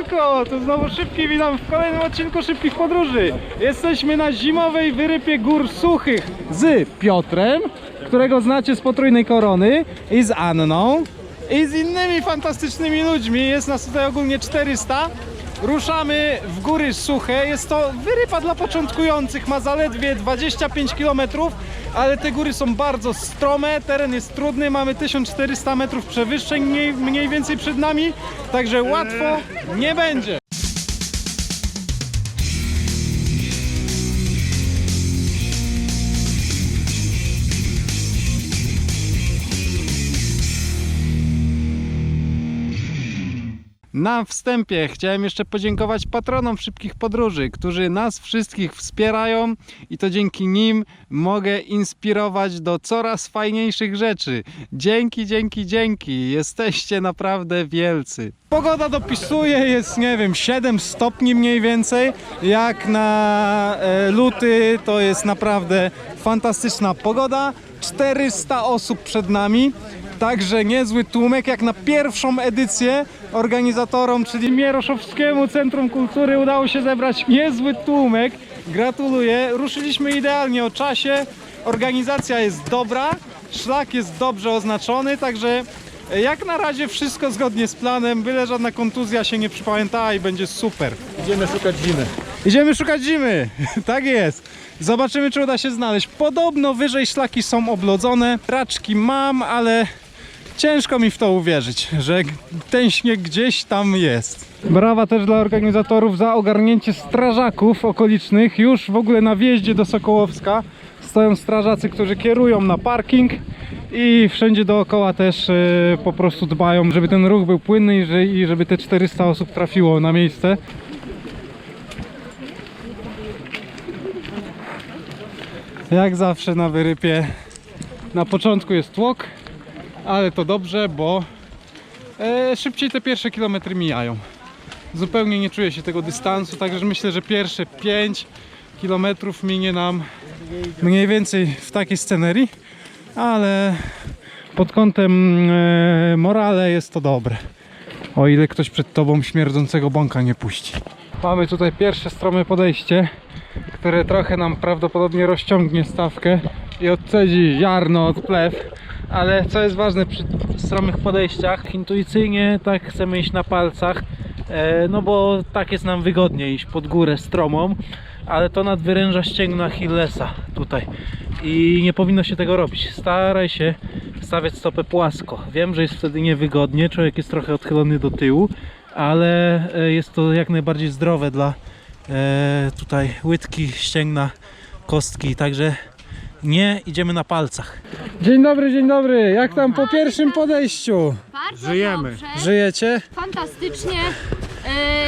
Siemanko, to znowu Szybki, witam w kolejnym odcinku Szybkich Podróży. Jesteśmy na zimowej wyrypie Gór Suchych z Piotrem, którego znacie z Potrójnej Korony i z Anną i z innymi fantastycznymi ludźmi. Jest nas tutaj ogólnie 400. Ruszamy w góry suche. Jest to wyrypa dla początkujących, ma zaledwie 25 km, ale te góry są bardzo strome, teren jest trudny, mamy 1400 metrów przewyższeń mniej, mniej więcej przed nami, także łatwo nie będzie. Na wstępie chciałem jeszcze podziękować patronom szybkich podróży, którzy nas wszystkich wspierają i to dzięki nim mogę inspirować do coraz fajniejszych rzeczy. Dzięki, dzięki, dzięki. Jesteście naprawdę wielcy. Pogoda dopisuje, jest nie wiem, 7 stopni mniej więcej. Jak na e, luty to jest naprawdę fantastyczna pogoda. 400 osób przed nami. Także niezły tłumek jak na pierwszą edycję organizatorom, czyli Mieroszowskiemu Centrum Kultury udało się zebrać niezły tłumek. Gratuluję. Ruszyliśmy idealnie o czasie. Organizacja jest dobra, szlak jest dobrze oznaczony, także jak na razie wszystko zgodnie z planem, byle żadna kontuzja się nie przypamiętała i będzie super. Idziemy szukać zimy. Idziemy szukać zimy. Tak jest. Zobaczymy, czy uda się znaleźć. Podobno wyżej szlaki są oblodzone. Raczki mam, ale ciężko mi w to uwierzyć, że ten śnieg gdzieś tam jest. Brawa też dla organizatorów za ogarnięcie strażaków okolicznych. Już w ogóle na wjeździe do Sokołowska stoją strażacy, którzy kierują na parking i wszędzie dookoła też e, po prostu dbają, żeby ten ruch był płynny i, że, i żeby te 400 osób trafiło na miejsce. Jak zawsze na wyrypie na początku jest tłok, ale to dobrze, bo e, szybciej te pierwsze kilometry mijają. Zupełnie nie czuję się tego dystansu, także myślę, że pierwsze 5 kilometrów minie nam mniej więcej w takiej scenerii, ale pod kątem e, morale jest to dobre. O ile ktoś przed tobą śmierdzącego bąka nie puści. Mamy tutaj pierwsze strome podejście, które trochę nam prawdopodobnie rozciągnie stawkę i odcedzi ziarno od plew. Ale co jest ważne przy stromych podejściach, intuicyjnie tak chcemy iść na palcach, e, no bo tak jest nam wygodniej iść pod górę stromą, ale to nadwyręża ścięgno Achillesa tutaj i nie powinno się tego robić. Staraj się stawiać stopę płasko. Wiem, że jest wtedy niewygodnie, człowiek jest trochę odchylony do tyłu, ale e, jest to jak najbardziej zdrowe dla tutaj łydki, ścięgna, kostki, także nie idziemy na palcach. Dzień dobry, dzień dobry. Jak tam po pierwszym podejściu? Bardzo Żyjemy. dobrze, Żyjecie? fantastycznie.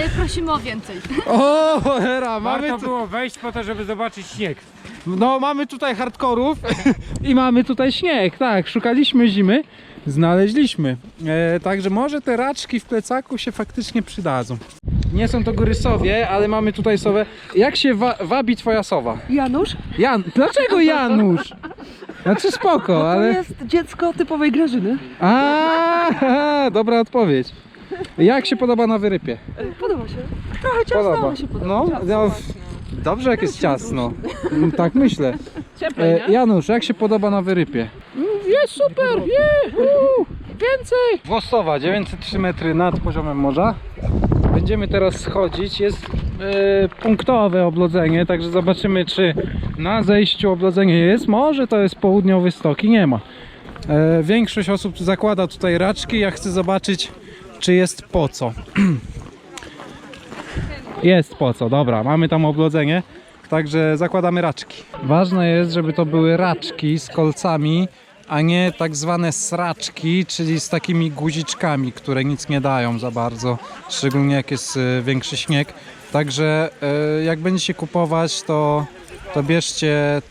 Yy, prosimy o więcej. O, cholera, mamy Warto tu, było wejść po to, żeby zobaczyć śnieg. no, mamy tutaj hardkorów i mamy tutaj śnieg. Tak, szukaliśmy zimy, znaleźliśmy. E, także może te raczki w plecaku się faktycznie przydadzą. Nie są to góry sowie, ale mamy tutaj sowę. Jak się wa wabi twoja sowa? Janusz? Jan, dlaczego Janusz? Znaczy spoko, To ale... jest dziecko typowej Grażyny. A, dobra odpowiedź. Jak się podoba na wyrypie? Podoba się. Trochę ciasno, Podoba. ale się podoba. No, no, dobrze jak jest ciasno. Tak myślę. Cieplej, E, Janusz, jak się podoba na wyrypie? Jest super, je, uu, więcej. Włosowa, 903 metry nad poziomem morza. Będziemy teraz schodzić. Jest e, punktowe oblodzenie, także zobaczymy, czy na zejściu oblodzenie jest. Może to jest południowy stok i nie ma. E, większość osób zakłada tutaj raczki. Ja chcę zobaczyć, czy jest po co. Jest po co, dobra, mamy tam oblodzenie, także zakładamy raczki. Ważne jest, żeby to były raczki z kolcami, a nie tak zwane sraczki, czyli z takimi guziczkami, które nic nie dają za bardzo, szczególnie jak jest e, większy śnieg. Także e, jak będziecie kupować, to, to bierzcie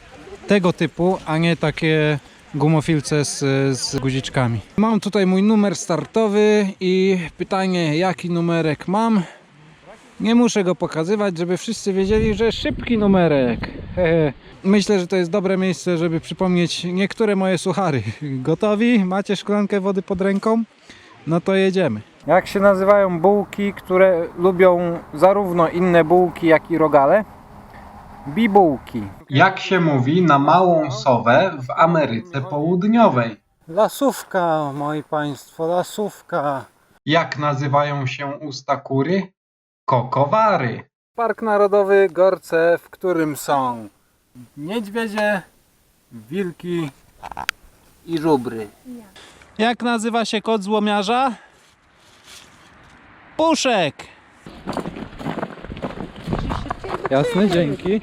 tego typu, a nie takie gumofilce z, z guziczkami. Mam tutaj mój numer startowy i pytanie, jaki numerek mam. Nie muszę go pokazywać, żeby wszyscy wiedzieli, że szybki numerek. Myślę, że to jest dobre miejsce, żeby przypomnieć niektóre moje suchary. Gotowi? Macie szklankę wody pod ręką? No to jedziemy. Jak się nazywają bułki, które lubią zarówno inne bułki, jak i rogale? Bibułki. Jak się mówi na małą sowę w Ameryce Południowej? Lasówka, moi państwo, lasówka. Jak nazywają się usta kury? Kokowary. Park Narodowy Gorce, w którym są niedźwiedzie, wilki i żubry. Jak nazywa się kot złomiarza? Puszek. Jasne, dzięki.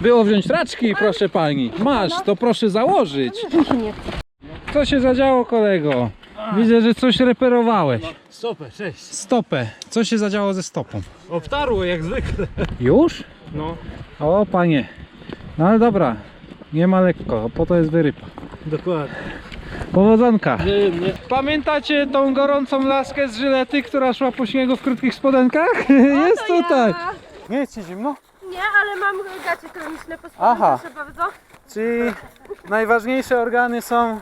Było wziąć raczki, proszę pani. Masz, to proszę założyć. Co się zadziało, kolego? Widzę, że coś reperowałeś. Stopę, cześć. Stopę. Co się zadziało ze stopą? Obtarło jak zwykle. Już? No, O, panie. No ale dobra. Nie ma lekko, po to jest wyrypa. dokładnie. Powodzonka. Nie, Pamiętacie tą gorącą laskę z żylety, która szła po śniegu w krótkich spodenkach? jest to tutaj. ja. Nie jest ci zimno? Nie, ale mam gacie chroniczne po Aha. proszę bardzo. Czyli najważniejsze organy są e,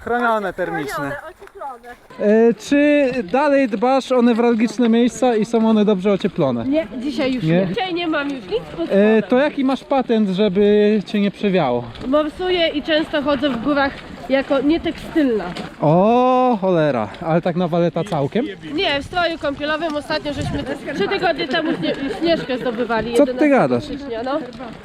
chronione termiczne. Chronione, ocieplone. E, czy dalej dbasz o newralgiczne miejsca i są one dobrze ocieplone? Nie, dzisiaj już Nie? nie. Dzisiaj nie mam już nic pod E, to jaki masz patent, żeby cię nie przewiało? Morsuję i często chodzę w górach jako nietekstylna. O, cholera, ale tak na waleta całkiem? Nie, w stroju kąpielowym ostatnio żeśmy trzy tygodnie temu śnie, śnieżkę zdobywali. Co ty 11 gadasz? Stycznia, no.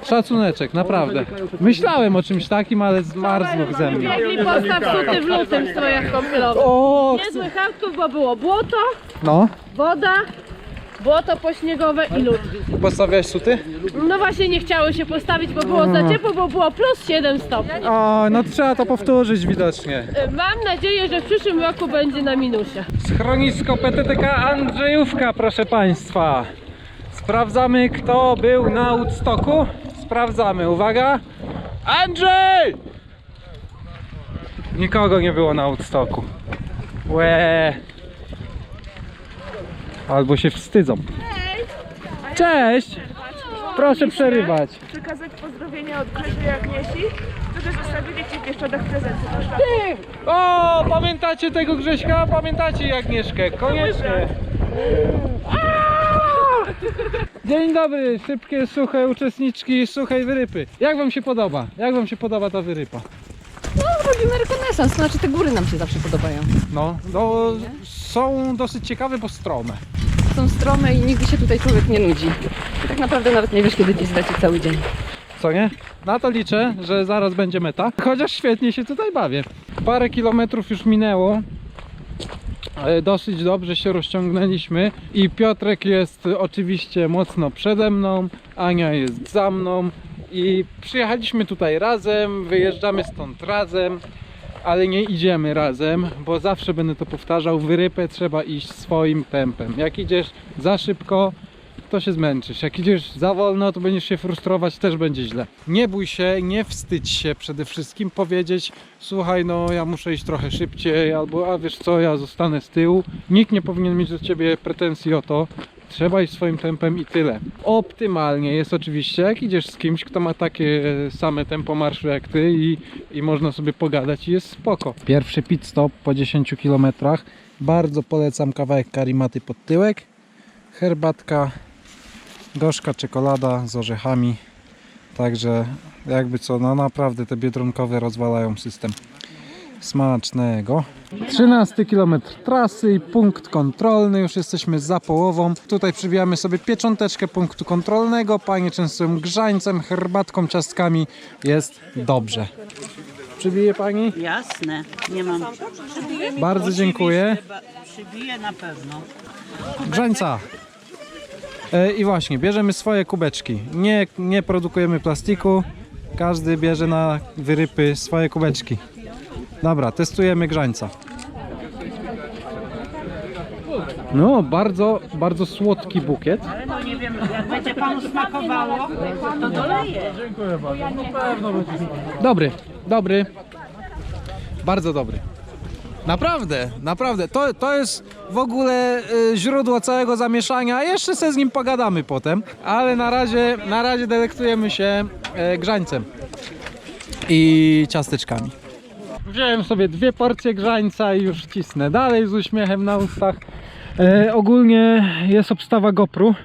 Szacuneczek, naprawdę. Myślałem o czymś takim, ale zmarzło ze mnie. Biegli postaw suty w lutym w strojach kąpielowych. O, Niezły hardcore, bo było błoto, no. woda, błoto pośniegowe i lód. Postawiałeś suty? No właśnie nie chciały się postawić, bo było za ciepło, bo było plus 7 stopni. O, no trzeba to powtórzyć widocznie. Y, Mam nadzieję, że w przyszłym roku będzie na minusie. Schronisko PTTK Andrzejówka, proszę Państwa. Sprawdzamy, kto był na Woodstocku. Sprawdzamy, uwaga. Andrzej! Nikogo nie było na Woodstocku. Łe. Albo się wstydzą. Cześć! Proszę przerywać. przekazać pozdrowienia od Grzesia i Agniesi, którzy zostawili Ci w Bieszczadach prezenty. Proszę. O, pamiętacie tego Grześka? Pamiętacie Agnieszkę? Koniecznie. Dzień dobry, szybkie, suche uczestniczki suchej wyrypy. Jak wam się podoba? Jak wam się podoba ta wyrypa? Robimy rekonesans, to znaczy te góry nam się zawsze podobają. No, no są dosyć ciekawe, bo strome. Są strome i nigdy się tutaj człowiek nie nudzi. I tak naprawdę nawet nie wiesz, kiedy ci zleci cały dzień. Co nie? Na to liczę, że zaraz będzie meta. Chociaż świetnie się tutaj bawię. Parę kilometrów już minęło. E, Dosyć dobrze się rozciągnęliśmy i Piotrek jest oczywiście mocno przede mną, Ania jest za mną i przyjechaliśmy tutaj razem, wyjeżdżamy stąd razem, ale nie idziemy razem, bo zawsze będę to powtarzał, wyrypę trzeba iść swoim tempem. Jak idziesz za szybko, to się zmęczysz. Jak idziesz za wolno, to będziesz się frustrować, też będzie źle. Nie bój się, nie wstydź się przede wszystkim powiedzieć słuchaj, no ja muszę iść trochę szybciej, albo a wiesz co, ja zostanę z tyłu. Nikt nie powinien mieć do ciebie pretensji o to. Trzeba iść swoim tempem i tyle. Optymalnie jest oczywiście, jak idziesz z kimś, kto ma takie same tempo marszu jak ty i, i można sobie pogadać i jest spoko. Pierwszy pit stop po 10 km. Bardzo polecam kawałek karimaty pod tyłek, herbatka, gorzka czekolada z orzechami. Także jakby co, no naprawdę te biedronkowe rozwalają system. Smacznego. 13 km trasy i punkt kontrolny, już jesteśmy za połową. Tutaj przybijamy sobie piecząteczkę punktu kontrolnego. Panie częstują grzańcem, herbatką, ciastkami. Jest dobrze. Przybije pani? Jasne, nie mam. Bardzo dziękuję. Przybiję na pewno. Grzańca. E, I właśnie, bierzemy swoje kubeczki. Nie, nie produkujemy plastiku. Każdy bierze na wyrypy swoje kubeczki. Dobra, testujemy grzańca. No, bardzo, bardzo słodki bukiet. No nie wiem, jak będzie panu smakowało, to doleję. Dobry, dobry. Bardzo dobry. Naprawdę, naprawdę. To, to jest w ogóle y, źródło całego zamieszania. Jeszcze se z nim pogadamy potem, ale na razie, na razie delektujemy się e, grzańcem i ciasteczkami. Wziąłem sobie dwie porcje grzańca i już cisnę dalej z uśmiechem na ustach. E, ogólnie jest obstawa GoPru.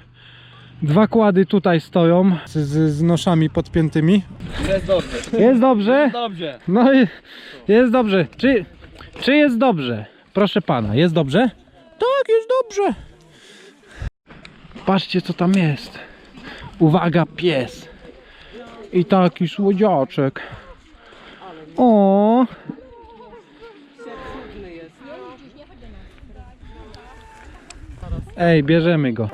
Dwa kłady tutaj stoją z, z, z noszami podpiętymi. Jest dobrze. Jest dobrze? Dobrze. No i jest dobrze. Czy, czy jest dobrze? Proszę pana, jest dobrze? Tak, jest dobrze. Patrzcie co tam jest. Uwaga, pies. I taki słodziaczek. O. Ej, bierzemy go.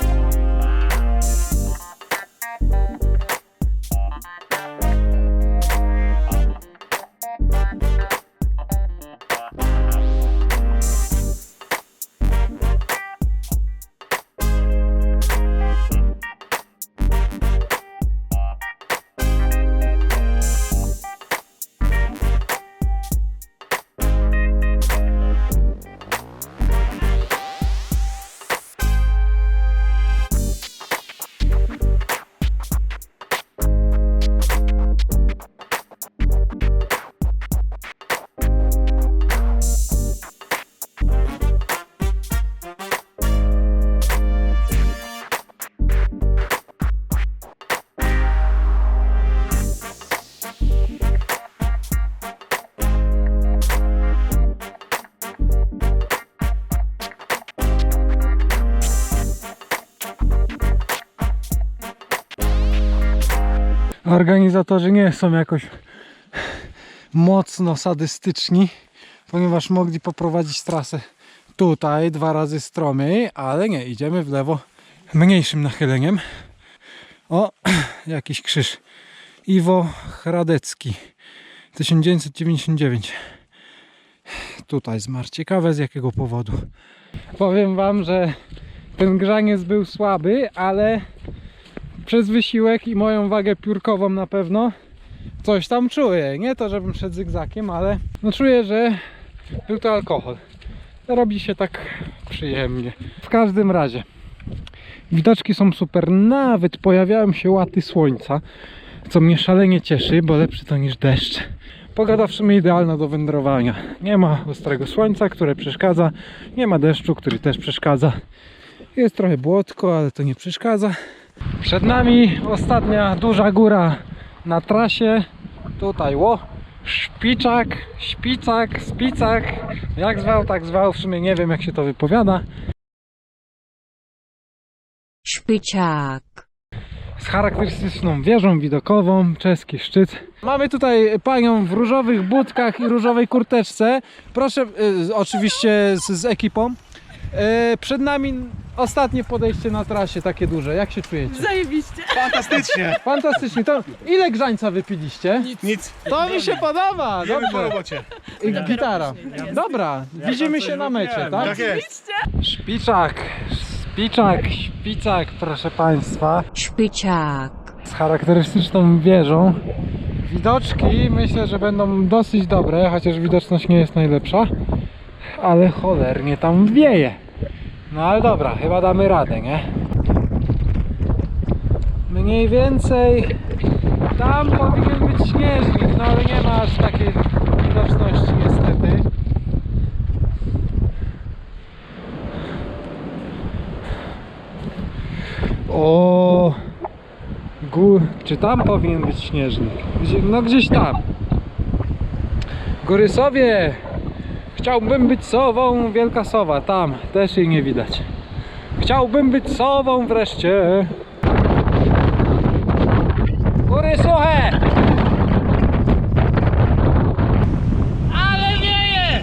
Organizatorzy nie są jakoś mocno sadystyczni, ponieważ mogli poprowadzić trasę tutaj dwa razy stromiej, ale nie, idziemy w lewo mniejszym nachyleniem. O, jakiś krzyż. Iwo Hradecki 1999 tutaj zmarł. Ciekawe z jakiego powodu. Powiem wam, że ten grzaniec był słaby, ale przez wysiłek i moją wagę piórkową na pewno coś tam czuję. Nie to, żebym przed zygzakiem, ale no czuję, że był to alkohol. Robi się tak przyjemnie. W każdym razie widoczki są super. Nawet pojawiają się łaty słońca, co mnie szalenie cieszy, bo lepszy to niż deszcz. Pogoda w sumie idealna do wędrowania. Nie ma ostrego słońca, które przeszkadza. Nie ma deszczu, który też przeszkadza. Jest trochę błotko, ale to nie przeszkadza. Przed nami ostatnia duża góra na trasie. Tutaj ło. Szpiczak, Śpicak, Spicak. Jak zwał, tak zwał. W sumie nie wiem jak się to wypowiada. Szpiciak. z charakterystyczną wieżą widokową, czeski szczyt. Mamy tutaj panią w różowych budkach i różowej kurteczce. Proszę, y, oczywiście z, z ekipą. Y, przed nami ostatnie podejście na trasie, takie duże. Jak się czujecie? Zajebiście. Fantastycznie! Fantastycznie. To ile grzańca wypiliście? Nic. To mi się podoba. Wiemy po Dobrze. robocie. I gitara. Dobra, widzimy się na mecie, tak? Tak jest. Szpiczak, szpiczak, szpicak, proszę państwa. Szpiciak. z charakterystyczną wieżą. Widoczki myślę, że będą dosyć dobre, chociaż widoczność nie jest najlepsza. Ale cholernie tam wieje. No ale dobra, chyba damy radę, nie? Mniej więcej tam powinien być śnieżnik, no ale nie ma aż takiej widoczności niestety. O, gó- czy tam powinien być śnieżnik? Gdzie, no gdzieś tam. Gorysowie! Chciałbym być sową, wielka sowa, tam, też jej nie widać. Chciałbym być sową wreszcie. Góry suche! Ale wieje!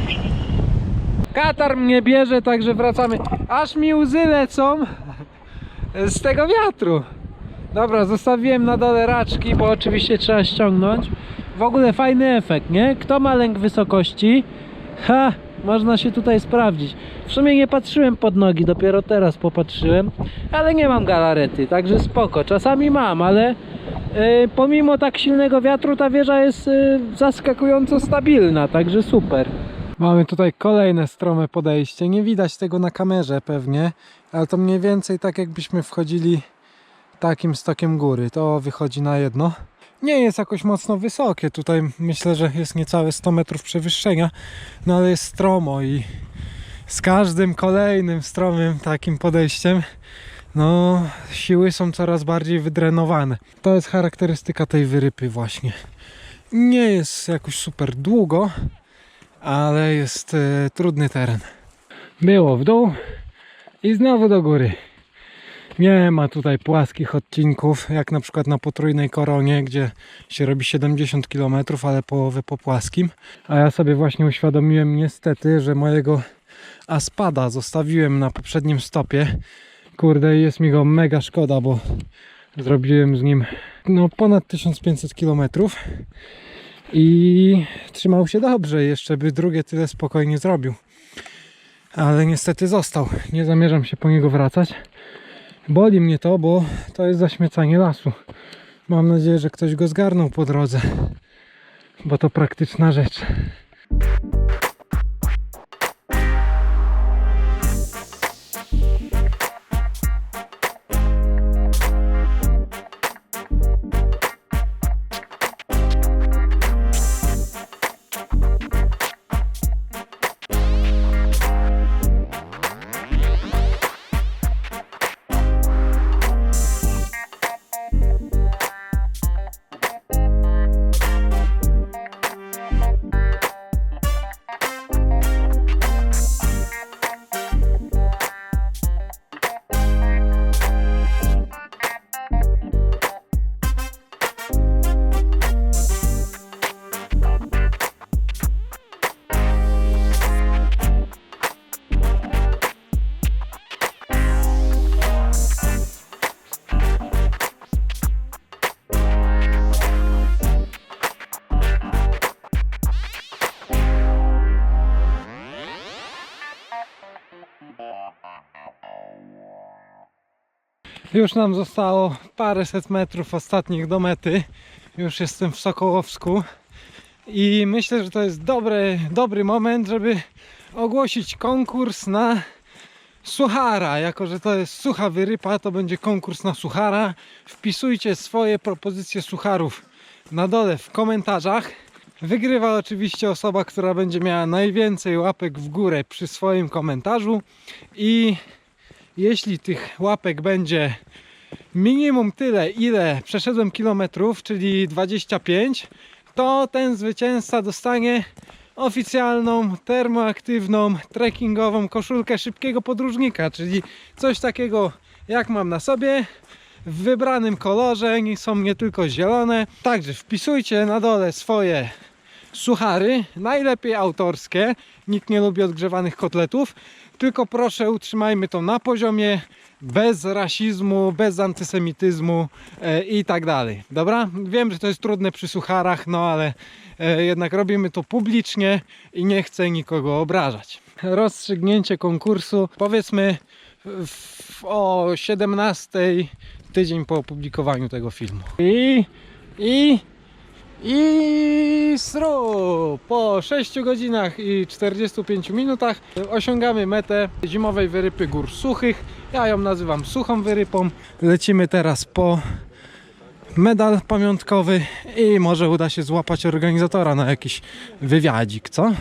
Katar mnie bierze, także wracamy. Aż mi łzy lecą z tego wiatru. Dobra, zostawiłem na dole raczki, bo oczywiście trzeba ściągnąć. W ogóle fajny efekt, nie? Kto ma lęk wysokości? Ha! Można się tutaj sprawdzić. W sumie nie patrzyłem pod nogi, dopiero teraz popatrzyłem, ale nie mam galarety, także spoko. Czasami mam, ale y, pomimo tak silnego wiatru ta wieża jest y, zaskakująco stabilna, także super. Mamy tutaj kolejne strome podejście. Nie widać tego na kamerze pewnie, ale to mniej więcej tak jakbyśmy wchodzili takim stokiem góry. To wychodzi na jedno. Nie jest jakoś mocno wysokie. Tutaj myślę, że jest niecałe 100 metrów przewyższenia, no ale jest stromo i z każdym kolejnym stromym takim podejściem no siły są coraz bardziej wydrenowane. To jest charakterystyka tej wyrypy właśnie. Nie jest jakoś super długo, ale jest e, trudny teren. Było w dół i znowu do góry. Nie ma tutaj płaskich odcinków, jak na przykład na potrójnej koronie, gdzie się robi 70 km, ale połowę po płaskim. A ja sobie właśnie uświadomiłem niestety, że mojego Aspada zostawiłem na poprzednim stopie. Kurde, jest mi go mega szkoda, bo zrobiłem z nim no ponad 1500 km i trzymał się dobrze, jeszcze by drugie tyle spokojnie zrobił. Ale niestety został. Nie zamierzam się po niego wracać. Boli mnie to, bo to jest zaśmiecanie lasu. Mam nadzieję, że ktoś go zgarnął po drodze, bo to praktyczna rzecz. Już nam zostało paręset metrów ostatnich do mety. Już jestem w Sokołowsku. I myślę, że to jest dobry, dobry moment, żeby ogłosić konkurs na suchara. Jako, że to jest sucha wyrypa, to będzie konkurs na suchara. Wpisujcie swoje propozycje sucharów na dole w komentarzach. Wygrywa oczywiście osoba, która będzie miała najwięcej łapek w górę przy swoim komentarzu. I jeśli tych łapek będzie minimum tyle, ile przeszedłem kilometrów, czyli 25, to ten zwycięzca dostanie oficjalną, termoaktywną, trekkingową koszulkę szybkiego podróżnika, czyli coś takiego jak mam na sobie, w wybranym kolorze, nie są nie tylko zielone. Także wpisujcie na dole swoje suchary, najlepiej autorskie. Nikt nie lubi odgrzewanych kotletów, tylko proszę utrzymajmy to na poziomie bez rasizmu, bez antysemityzmu e, i tak dalej. Dobra? Wiem, że to jest trudne przy sucharach, no ale e, jednak robimy to publicznie i nie chcę nikogo obrażać. Rozstrzygnięcie konkursu powiedzmy w, o 17 tydzień po opublikowaniu tego filmu. I i i sru! Po 6 godzinach i 45 minutach osiągamy metę zimowej wyrypy gór suchych. Ja ją nazywam suchą wyrypą. Lecimy teraz po medal pamiątkowy i może uda się złapać organizatora na jakiś wywiadzik, co?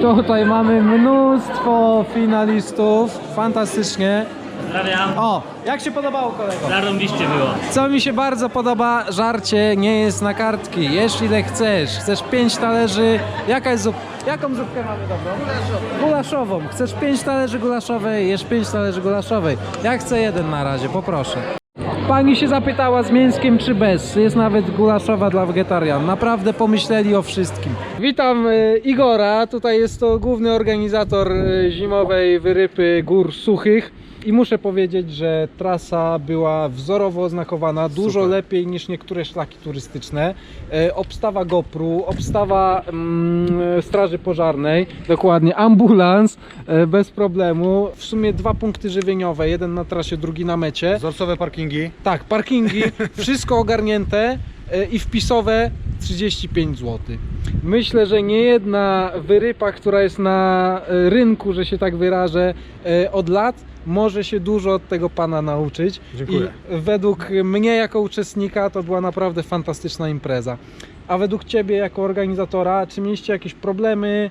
Tutaj mamy mnóstwo finalistów, fantastycznie. Pozdrawiam. O, jak się podobało kolego? Zarąbiście było. Co mi się bardzo podoba, żarcie nie jest na kartki. Jesz ile chcesz. Chcesz pięć talerzy. Jaka jest zup... Jaką zupkę mamy dobrą? Gulaszową. Gulaszową. Chcesz pięć talerzy gulaszowej, jesz pięć talerzy gulaszowej. Ja chcę jeden na razie, poproszę. Pani się zapytała z mięskiem czy bez. Jest nawet gulaszowa dla wegetarian. Naprawdę pomyśleli o wszystkim. Witam e, Igora. Tutaj jest to główny organizator e, zimowej wyrypy gór suchych. I muszę powiedzieć, że trasa była wzorowo oznakowana, dużo lepiej niż niektóre szlaki turystyczne. E, obstawa GoPru, obstawa mm, Straży Pożarnej, dokładnie ambulans, e, bez problemu. W sumie dwa punkty żywieniowe, jeden na trasie, drugi na mecie. Wzorcowe parkingi. Tak, parkingi, wszystko ogarnięte i wpisowe 35 zł. Myślę, że nie jedna wyrypa, która jest na e, rynku, że się tak wyrażę, e, od lat, może się dużo od tego pana nauczyć. Dziękuję. I według mnie jako uczestnika to była naprawdę fantastyczna impreza. A według Ciebie jako organizatora, czy mieliście jakieś problemy,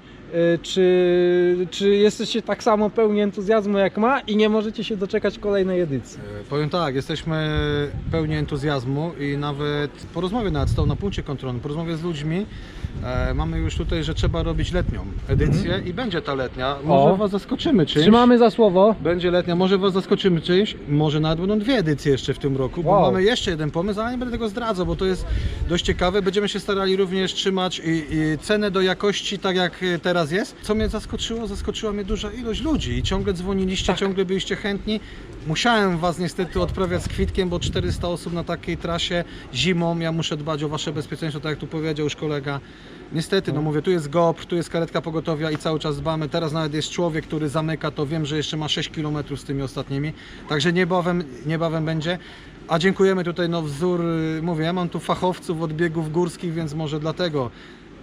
czy, czy jesteście tak samo pełni entuzjazmu jak ma i nie możecie się doczekać kolejnej edycji? E, Powiem tak, jesteśmy pełni entuzjazmu i nawet po rozmowie nawet stał na punkcie kontrolnym, po rozmowie z ludźmi e, mamy już tutaj, że trzeba robić letnią edycję i będzie ta letnia. Może Mhm. O. Was zaskoczymy czymś. Trzymamy za słowo. Będzie letnia, może Was zaskoczymy czymś, może nawet będą dwie edycje jeszcze w tym roku, bo Wow. mamy jeszcze jeden pomysł, ale nie będę tego zdradzał, bo to jest dość ciekawe. Będziemy się starali również trzymać i, i cenę do jakości tak jak e, teraz jest. Co mnie zaskoczyło? Zaskoczyła mnie duża ilość ludzi i ciągle dzwoniliście, Tak. ciągle byliście chętni. Musiałem Was niestety odprawiać z kwitkiem, bo 400 osób na takiej trasie zimą, ja muszę dbać o Wasze bezpieczeństwo, tak jak tu powiedział już kolega. Niestety, no mówię, tu jest GOPR, tu jest karetka pogotowia i cały czas dbamy. Teraz nawet jest człowiek, który zamyka, to wiem, że jeszcze ma 6 km z tymi ostatnimi. Także niebawem, niebawem będzie. A dziękujemy tutaj, no wzór, y, mówię, ja mam tu fachowców od biegów górskich, więc może dlatego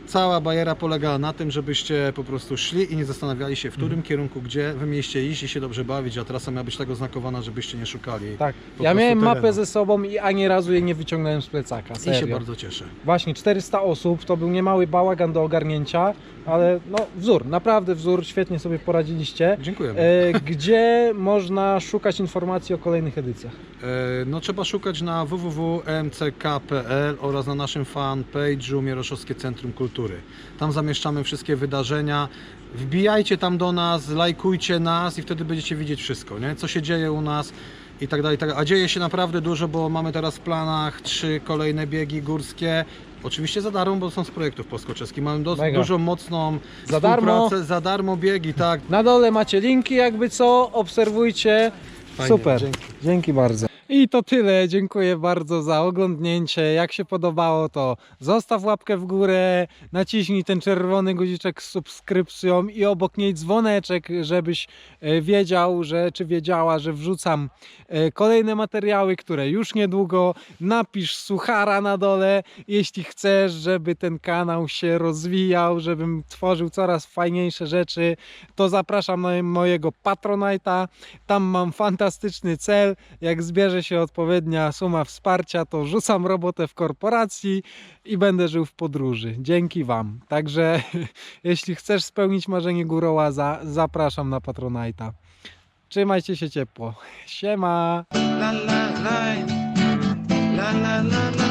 cała bajera polegała na tym, żebyście po prostu szli i nie zastanawiali się, w którym kierunku, gdzie wy mieliście iść i się dobrze bawić, a trasa miała być tak oznakowana, żebyście nie szukali. Tak. po Ja prostu miałem terenu. mapę ze sobą i ani razu jej nie wyciągnąłem z plecaka. I Serio. się bardzo cieszę. Właśnie 400 osób, to był niemały bałagan do ogarnięcia, ale no wzór, naprawdę wzór, świetnie sobie poradziliście. Dziękujemy. E, gdzie można szukać informacji o kolejnych edycjach? E, No trzeba szukać na www.mck.pl oraz na naszym fanpage'u Mieroszowskie Centrum Kultury. Tam zamieszczamy wszystkie wydarzenia. Wbijajcie tam do nas, lajkujcie nas i wtedy będziecie widzieć wszystko, nie? co się dzieje u nas i tak dalej. tak. A dzieje się naprawdę dużo, bo mamy teraz w planach trzy kolejne biegi górskie. Oczywiście za darmo, bo są z projektów polsko-czeskich. Mamy dos- Mega. dużą, mocną Za darmo? współpracę. Za darmo biegi, tak. Na dole macie linki, jakby co, obserwujcie. Fajnie, Super, dzięki. dzięki bardzo. I to tyle, dziękuję bardzo za oglądnięcie. Jak się podobało, to zostaw łapkę w górę, naciśnij ten czerwony guziczek z subskrypcją i obok niej dzwoneczek, żebyś e, wiedział, że czy wiedziała, że wrzucam e, kolejne materiały, które już niedługo. Napisz suchara na dole, jeśli chcesz, żeby ten kanał się rozwijał, żebym tworzył coraz fajniejsze rzeczy, to zapraszam na mojego Patronite'a. Tam mam fantastyczny cel. Jak zbierze się odpowiednia suma wsparcia, to rzucam robotę w korporacji i będę żył w podróży. Dzięki Wam. Także jeśli chcesz spełnić marzenie górołaza, zapraszam na Patronite'a. Trzymajcie się ciepło. Siema! la la la la la la la